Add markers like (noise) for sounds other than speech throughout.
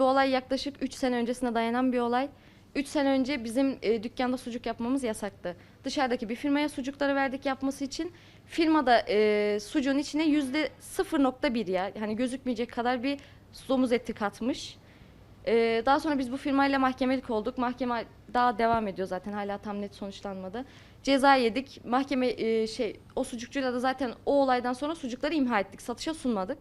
Bu olay yaklaşık 3 sene öncesine dayanan bir olay. 3 sene önce bizim e, dükkanda sucuk yapmamız yasaktı. Dışarıdaki bir firmaya sucukları verdik yapması için. Firmada e, sucuğun içine yüzde 0.1 ya hani gözükmeyecek kadar bir domuz eti katmış. E, daha sonra biz bu firmayla mahkemelik olduk. Mahkeme daha devam ediyor zaten hala tam net sonuçlanmadı. Ceza yedik. Mahkeme e, şey o sucukçuyla da zaten o olaydan sonra sucukları imha ettik. Satışa sunmadık.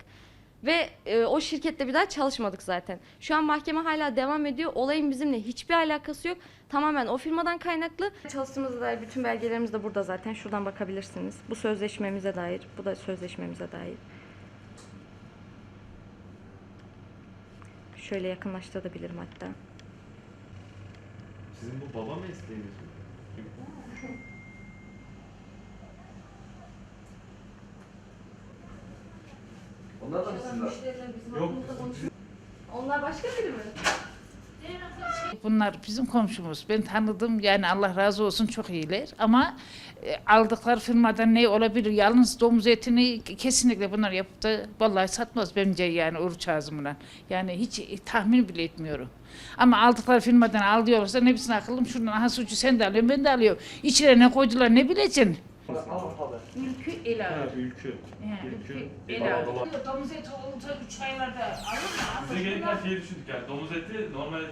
Ve e, o şirkette bir daha çalışmadık zaten. Şu an mahkeme hala devam ediyor. Olayın bizimle hiçbir alakası yok. Tamamen o firmadan kaynaklı. Çalıştığımıza dair bütün belgelerimiz de burada zaten. Şuradan bakabilirsiniz. Bu sözleşmemize dair. Bu da sözleşmemize dair. Şöyle yakınlaştırabilirim hatta. Sizin bu baba mesleğiniz mi? (laughs) Onlar da mı? Yok. Onlar başka biri mi? Bunlar bizim komşumuz. Ben tanıdım yani Allah razı olsun çok iyiler. Ama e, aldıkları firmadan ne olabilir? Yalnız domuz etini kesinlikle bunlar yapıp da vallahi satmaz bence yani oruç ağzımla. Yani hiç e, tahmin bile etmiyorum. Ama aldıkları firmadan alıyorlarsa ne bilsin akıllım şuradan aha suçu sen de alıyorsun ben de alıyorum. İçine ne koydular ne bileceksin? Ülkü el Ha, ağır. ülkü. Yani Ülkü. ülkü el ağır. Domuz eti olunca üç aylarda alır mı? Bize gereken şeyi düşündük yani domuz eti normal et.